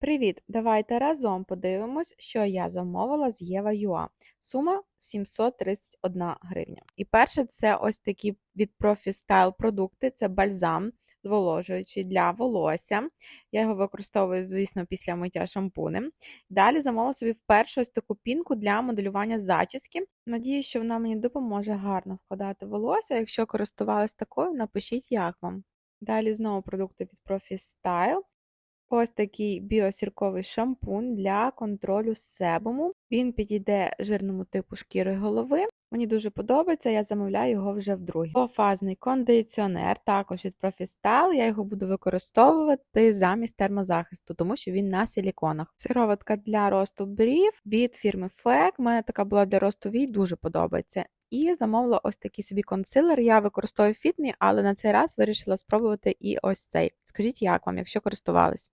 Привіт! Давайте разом подивимось, що я замовила з Єва.ua. Сума 731 гривня. І перше, це ось такі від Profi Style продукти, це бальзам зволожуючий для волосся. Я його використовую, звісно, після миття шампунем. Далі замовила собі вперше ось таку пінку для моделювання зачіски. Надіюсь, що вона мені допоможе гарно вкладати волосся. Якщо користувалась такою, напишіть, як вам. Далі знову продукти від Profi Style. Ось такий біосірковий шампунь для контролю себуму. Він підійде жирному типу шкіри голови. Мені дуже подобається, я замовляю його вже вдруге. Двофазний кондиціонер, також від Profistyle. Я його буду використовувати замість термозахисту, тому що він на силіконах. Сироватка для росту брів від фірми FEC. У мене така була для росту вій, дуже подобається. І замовила ось такий собі консилер. Я використовую Fitme, але на цей раз вирішила спробувати і ось цей. Скажіть, як вам, якщо користувались?